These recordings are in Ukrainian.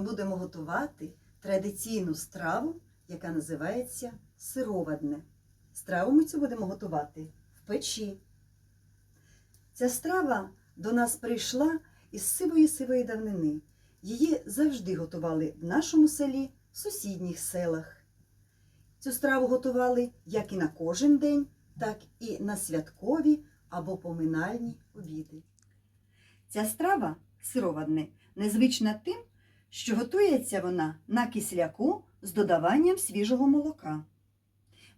будемо готувати традиційну страву, яка називається сировадне. Страву ми цю будемо готувати в печі. Ця страва до нас прийшла із сивої сивої давнини. Її завжди готували в нашому селі, в сусідніх селах. Цю страву готували як і на кожен день, так і на святкові або поминальні обіди. Ця страва сировадне незвична тим, що готується вона на кисляку з додаванням свіжого молока.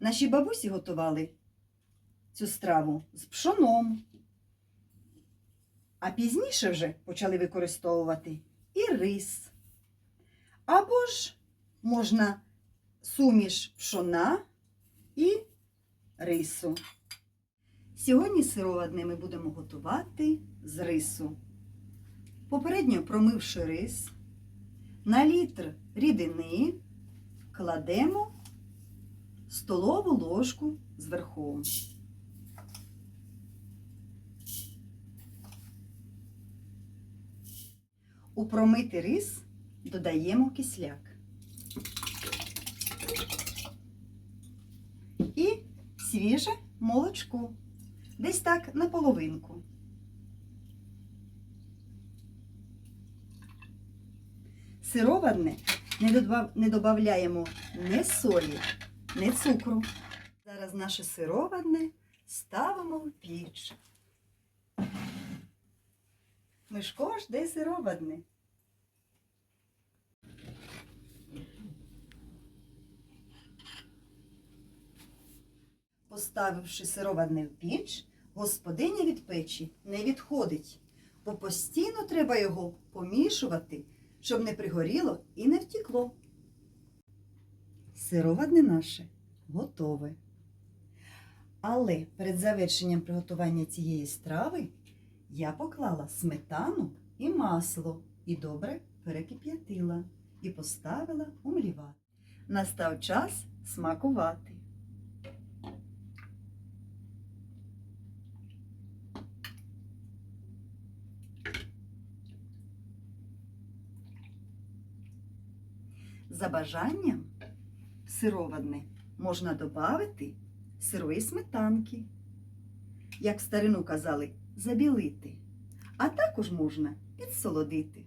Наші бабусі готували цю страву з пшоном, а пізніше вже почали використовувати і рис. Або ж можна суміш пшона і рису. Сьогодні сировадне ми будемо готувати з рису. Попередньо промивши рис, на літр рідини кладемо столову ложку з верхом. У промитий рис додаємо кисляк. І свіже молочко. Десь так на половинку. Сировадне не, додаємо ні солі, ні цукру. Зараз наше сировадне ставимо в піч. Мишко ж де сировадне. Поставивши сировадне в піч, господиня від печі не відходить, бо постійно треба його помішувати, щоб не пригоріло і не втікло. Сировадне наше готове. Але перед завершенням приготування цієї страви я поклала сметану і масло і добре перекип'ятила і поставила умлівати. Настав час смакувати. За бажанням сировадне можна додати сирої сметанки. Як в старину казали, забілити. А також можна підсолодити.